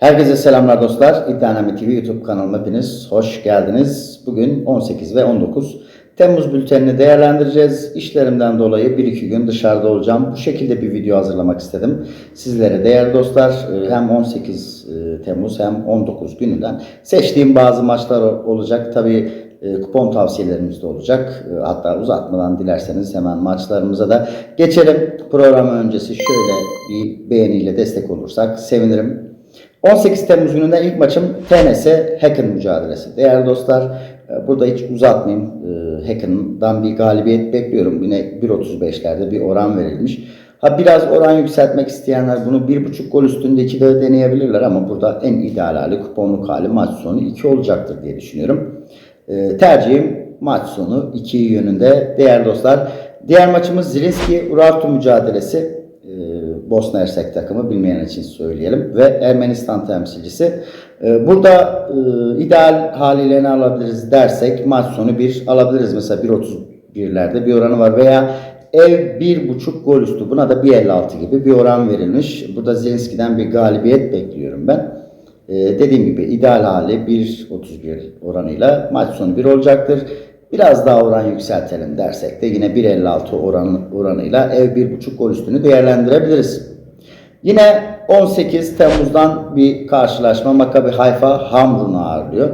Herkese selamlar dostlar. İddianame TV YouTube kanalıma hepiniz hoş geldiniz. Bugün 18 ve 19 Temmuz bültenini değerlendireceğiz. İşlerimden dolayı 1-2 gün dışarıda olacağım. Bu şekilde bir video hazırlamak istedim. Sizlere değerli dostlar e, hem 18 e, Temmuz hem 19 gününden seçtiğim bazı maçlar olacak. Tabii e, kupon tavsiyelerimiz de olacak. Hatta uzatmadan dilerseniz hemen maçlarımıza da geçelim. Program öncesi şöyle bir beğeniyle destek olursak sevinirim. 18 Temmuz gününden ilk maçım TNS Hacken mücadelesi. Değerli dostlar e, burada hiç uzatmayayım. E, Hacken'dan bir galibiyet bekliyorum. Yine 1.35'lerde bir oran verilmiş. Ha biraz oran yükseltmek isteyenler bunu 1.5 gol üstündeki de deneyebilirler ama burada en ideal hali kuponluk hali maç sonu 2 olacaktır diye düşünüyorum. E, tercihim maç sonu 2 yönünde değerli dostlar. Diğer maçımız Zilinski Urartu mücadelesi. Bosna Hersek takımı bilmeyen için söyleyelim ve Ermenistan temsilcisi. Ee, Burada e, ideal haliyle ne alabiliriz dersek maç sonu bir alabiliriz. Mesela 1.31'lerde bir oranı var veya ev 1.5 gol üstü buna da 1.56 gibi bir oran verilmiş. Burada Zelenski'den bir galibiyet bekliyorum ben. Ee, dediğim gibi ideal hali 1.31 oranıyla maç sonu 1 olacaktır. Biraz daha oran yükseltelim dersek de yine 1.56 oran, oranıyla ev 1.5 gol üstünü değerlendirebiliriz. Yine 18 Temmuz'dan bir karşılaşma Maccabi Haifa Hamrun'u ağırlıyor.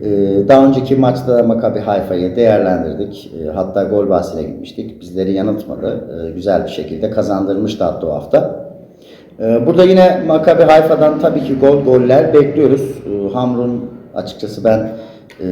Ee, daha önceki maçta da Maccabi Haifa'yı değerlendirdik. Ee, hatta gol bahsine gitmiştik. Bizleri yanıltmadı. Ee, güzel bir şekilde kazandırmıştı hatta o hafta. Ee, Burada yine Maccabi Haifa'dan tabii ki gol goller bekliyoruz. Hamrun açıkçası ben e,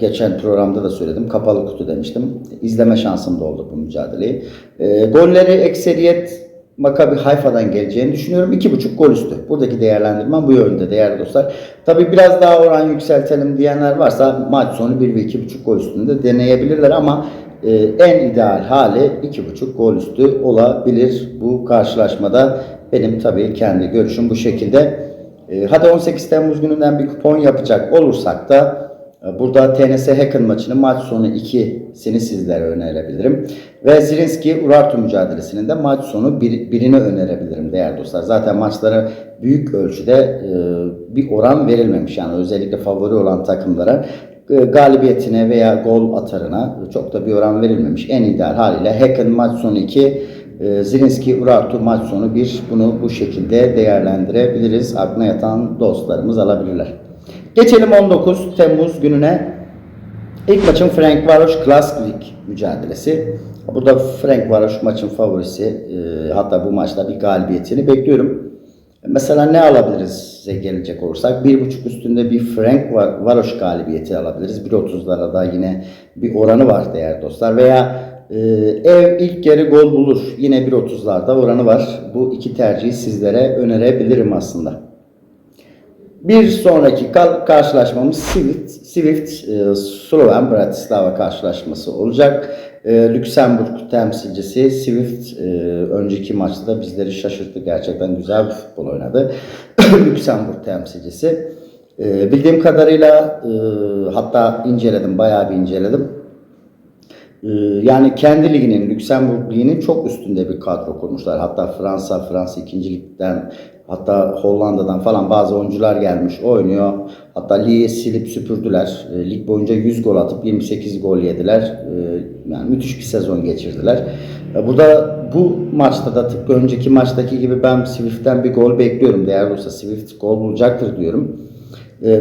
geçen programda da söyledim. Kapalı kutu demiştim. İzleme şansım da oldu bu mücadeleyi. Ee, golleri ekseriyet Maccabi Hayfa'dan geleceğini düşünüyorum. 2.5 gol üstü. Buradaki değerlendirmem bu yönde değerli dostlar. Tabii biraz daha oran yükseltelim diyenler varsa maç sonu 1 ve 2.5 gol üstünde deneyebilirler ama e, en ideal hali 2.5 gol üstü olabilir bu karşılaşmada. Benim tabii kendi görüşüm bu şekilde. E, hadi 18 Temmuz gününden bir kupon yapacak olursak da Burada TNS Hacken maçının maç sonu 2'sini sizlere önerebilirim. Ve Zilinski Urartu mücadelesinin de maç sonu bir, birini önerebilirim değerli dostlar. Zaten maçlara büyük ölçüde e, bir oran verilmemiş. Yani özellikle favori olan takımlara e, galibiyetine veya gol atarına çok da bir oran verilmemiş. En ideal haliyle Hacken maç sonu 2, e, Zilinski Urartu maç sonu 1. Bunu bu şekilde değerlendirebiliriz. Aklına yatan dostlarımız alabilirler. Geçelim 19 Temmuz gününe. İlk maçın Frank Varoş League mücadelesi. Burada Frank Varoş maçın favorisi. E, hatta bu maçta bir galibiyetini bekliyorum. Mesela ne alabiliriz size gelecek olursak? 1.5 üstünde bir Frank Varoş galibiyeti alabiliriz. 1.30'lara da yine bir oranı var değerli dostlar. Veya e, ev ilk yarı gol bulur. Yine 1.30'larda oranı var. Bu iki tercihi sizlere önerebilirim aslında. Bir sonraki karşılaşmamız Swift, Swift e, Sloven Bratislava karşılaşması olacak. E, Lüksemburg temsilcisi Swift e, önceki maçta bizleri şaşırttı. Gerçekten güzel bir futbol oynadı. Lüksemburg temsilcisi. E, bildiğim kadarıyla e, hatta inceledim, bayağı bir inceledim. Ee, Yani kendi liginin, Lüksemburg liginin çok üstünde bir kadro kurmuşlar. Hatta Fransa, Fransa 2. hatta Hollanda'dan falan bazı oyuncular gelmiş, oynuyor. Hatta ligi silip süpürdüler. E, Lig boyunca 100 gol atıp 28 gol yediler. E, Yani müthiş bir sezon geçirdiler. E, Burada bu maçta da tıpkı önceki maçtaki gibi ben Swift'ten bir gol bekliyorum. Değerli olsa Swift gol bulacaktır diyorum.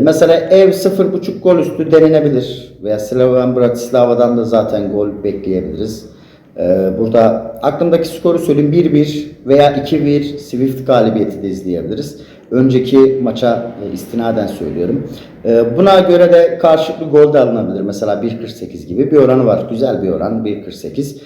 Mesela ev 0.5 gol üstü denilebilir. Veya Sloven Bratislava'dan da zaten gol bekleyebiliriz. Ee, burada aklımdaki skoru söyleyeyim 1-1 veya 2-1 Swift galibiyeti de izleyebiliriz. Önceki maça e, istinaden söylüyorum. Ee, buna göre de karşılıklı gol de alınabilir. Mesela 1.48 gibi bir oranı var. Güzel bir oran 1.48.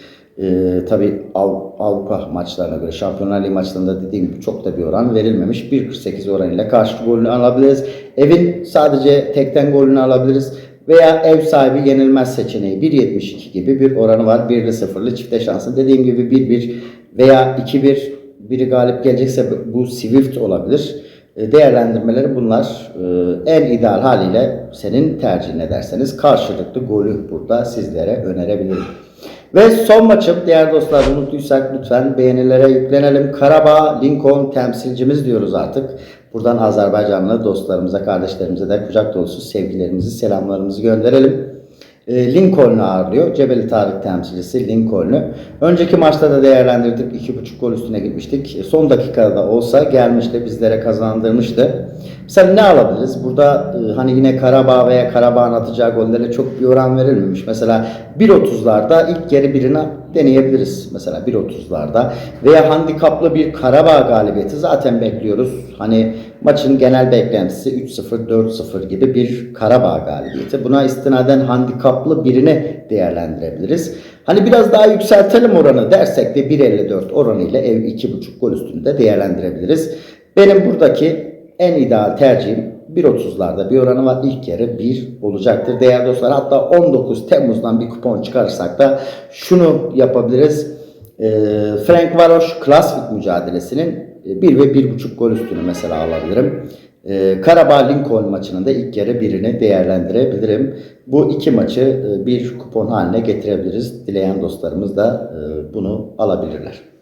Ee, tabii Av- Avrupa maçlarına göre Şampiyonlar Ligi maçlarında dediğim gibi çok da bir oran verilmemiş. 1.48 oranıyla karşı golünü alabiliriz. Evin sadece tekten golünü alabiliriz. Veya ev sahibi yenilmez seçeneği 1.72 gibi bir oranı var. 1'li 0'lı çifte şansı. Dediğim gibi 1-1 veya 2-1 biri galip gelecekse bu Swift olabilir. E, Değerlendirmeleri bunlar. E, En ideal haliyle senin tercihin ederseniz karşılıklı golü burada sizlere önerebilirim. Ve son maçım değerli dostlar unuttuysak lütfen beğenilere yüklenelim. Karabağ Lincoln temsilcimiz diyoruz artık. Buradan Azerbaycanlı dostlarımıza, kardeşlerimize de kucak dolusu sevgilerimizi, selamlarımızı gönderelim. E, Lincoln'u ağırlıyor. Cebeli Tarık temsilcisi Lincoln'u. Önceki maçta da değerlendirdik. 2.5 gol üstüne gitmiştik. E, Son dakikada olsa gelmişti. Bizlere kazandırmıştı. Mesela ne alabiliriz? Burada e, hani yine Karabağ veya Karabağ'ın atacağı gollere çok bir oran verilmemiş. Mesela 1.30'larda ilk yarı birine deneyebiliriz. Mesela 1.30'larda veya handikaplı bir Karabağ galibiyeti zaten bekliyoruz. Hani maçın genel beklentisi 3-0, 4-0 gibi bir Karabağ galibiyeti. Buna istinaden handikaplı birini değerlendirebiliriz. Hani biraz daha yükseltelim oranı dersek de 1.54 oranıyla ev 2.5 gol üstünde değerlendirebiliriz. Benim buradaki en ideal tercihim 1.30'larda bir oranı var. İlk yarı 1 olacaktır. Değerli dostlar hatta 19 Temmuz'dan bir kupon çıkarırsak da şunu yapabiliriz. Ee, Frank Varoş Klasvik mücadelesinin 1 ve 1.5 gol üstünü mesela alabilirim. Ee, Karabağ Lincoln maçının da ilk yarı birini değerlendirebilirim. Bu iki maçı e, bir kupon haline getirebiliriz. Dileyen dostlarımız da e, bunu alabilirler.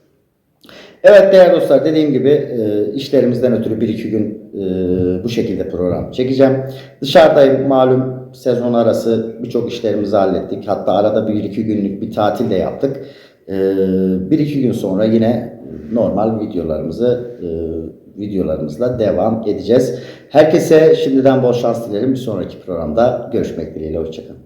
Evet değerli dostlar dediğim gibi e, işlerimizden ötürü 1-2 gün e, bu şekilde program çekeceğim. Dışarıdayım malum sezon arası birçok işlerimizi hallettik. Hatta arada 1-2 günlük bir tatil de yaptık. E, 1-2 gün sonra yine normal videolarımızı e, videolarımızla devam edeceğiz. Herkese şimdiden bol şans dilerim. Bir sonraki programda görüşmek dileğiyle. Hoşçakalın.